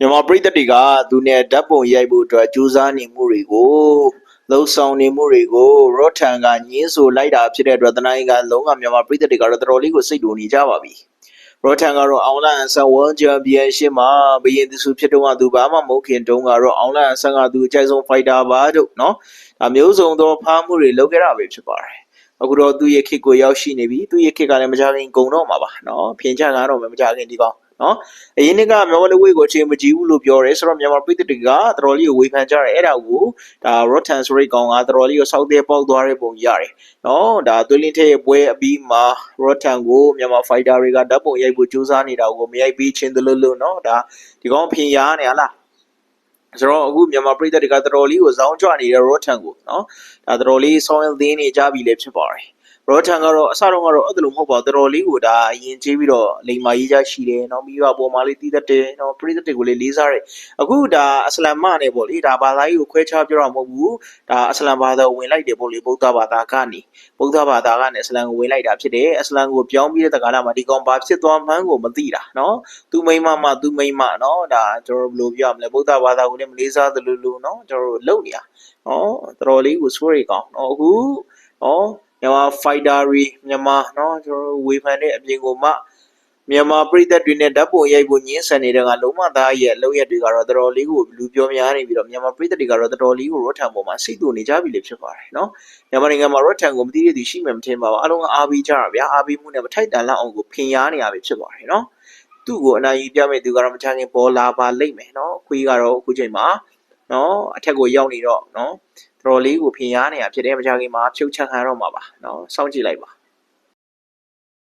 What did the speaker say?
မြန်မာပြည်သက်တွေကသူနဲ့ဓာတ်ပုံရိုက်ဖို့အတွက်ကြိုးစားနေမှုတွေကိုလုံဆောင်နေမှုတွေကိုရော့ထန်ကညင်းဆိုလိုက်တာဖြစ်တဲ့အတွက်တနိုင်ကလုံးဝမြန်မာပြည်သက်တွေကတော့တော်တော်လေးကိုစိတ်တူနေကြပါပြီ။ရော့ထန်ကတော့အောင်လန်ဆန်ဝမ်ချန်ပီယံရှစ်မှာဘရင်သူစုဖြစ်တော့သူဘာမှမဟုတ်ခင်တုန်းကတော့အောင်လန်ဆန်ကသူအကြိုက်ဆုံးဖိုက်တာပါတို့နော်။ဒါမျိုးစုံသောဖားမှုတွေလုပ်ခဲ့တာပဲဖြစ်ပါတယ်။အခုတော့သူ့ရဲ့ခေတ်ကိုရောက်ရှိနေပြီ။သူ့ရဲ့ခေတ်ကလည်းမကြခင်ဂုံတော့မှာပါနော်။ဖင်ချကတော့မကြခင်ဒီကောင် เนาะ အရင်ကမြန်မာလူဝေးကိုအချိန်မကြည့်ဘူးလို့ပြောတယ်ဆိုတော့မြန်မာပြည်သူတွေကတော်တော်လေးကိုဝေဖန်ကြတယ်အဲ့ဒါကိုဒါ Rotten ဆိုတဲ့ကောင်ကတော်တော်လေးကိုစောက်တဲ့ပေါက်သွားတဲ့ပုံရတယ်နော်ဒါသွေးလင်းထဲရဲ့ပွဲအပြီးမှာ Rotten ကိုမြန်မာ fighter တွေကဓာတ်ပုံရိုက်ဖို့ကြိုးစားနေတာကိုမရိုက်ပြီးချင်းတလို့လို့နော်ဒါဒီကောင်ဖင်ရားနေဟလားဆိုတော့အခုမြန်မာပြည်သက်တွေကတော်တော်လေးကိုဇောင်းကြွနေတဲ့ Rotten ကိုနော်ဒါတော်တော်လေးဆောင်းရင်းသင်းနေကြပြီလည်းဖြစ်ပါတယ် ရောထန်ကတော့အစတော့ကတော့အဲ့လိုမဟုတ်ပါဘူးတော်တော်လေးကိုဒါအရင်ကျေးပြီးတော့လိမ္မာရေးကြရှိတယ်နော်ပြီးတော့ပေါ်မှာလေးတည်တတ်တယ်နော်ပရိသတ်တွေကိုလေးလေးစားတယ်အခုဒါအစ္စလာမ်မနဲ့ပေါ့လေဒါဘာသာရေးကိုခွဲခြားပြောတာမဟုတ်ဘူးဒါအစ္စလာမ်ဘာသာဝင်လိုက်တယ်ပေါ့လေဗုဒ္ဓဘာသာကနေဗုဒ္ဓဘာသာကနေအစ္စလာမ်ကိုဝင်လိုက်တာဖြစ်တယ်အစ္စလာမ်ကိုပြောင်းပြီးတဲ့ကာလမှာဒီကောင်ဘာဖြစ်သွားမှန်းကိုမသိတာနော်သူမိမမသူမိမနော်ဒါကျွန်တော်ဘယ်လိုပြောရမလဲဗုဒ္ဓဘာသာကိုလည်းမလေးစားသလိုလိုနော်ကျွန်တော်တို့လုံနေတာနော်တော်တော်လေးကိုစိုးရိမ်ကောင်းနော်အခုနော် မြန်မာ fighter တွေမြန်မာเนาะကျွန်တော်တို့ဝေဖန်တဲ့အပြင်ကိုမှမြန်မာပြည်သက်တွေနဲ့ဓာတ်ပုံရိုက်ဖို့ညှင်းဆန်နေတဲ့ကလုံးဝသားရဲ့အလုပ်ရက်တွေကတော့တော်တော်လေးကိုလူပြောများနေပြီးတော့မြန်မာပြည်သက်တွေကတော့တော်တော်လေးကိုရော့ထန်ပေါ်မှာစိတ်တူနေကြပြီလေဖြစ်ပါတယ်เนาะမြန်မာနိုင်ငံမှာရော့ထန်ကိုမသိတဲ့သူရှိမှမထင်ပါဘူးအလုံးကအားပေးကြတာဗျာအားပေးမှုနဲ့မထိုက်တန်လောက်အောင်ကိုဖင်ရားနေရပြီဖြစ်ပါတယ်เนาะသူ့ကိုအနိုင်ယူပြမဲ့သူကတော့မချခင်ပေါ်လာပါလိမ့်မယ်เนาะခွေးကတော့အခုချိန်မှာ နော်အထက်ကိုရောက်နေတော့နော်တော်တော်လေးကိုဖင်ရားနေတာဖြစ်တဲ့မကြခင်မှာဖြုတ်ချခံရတော့မှာပါနော်စောင့်ကြည့်လိုက်ပါ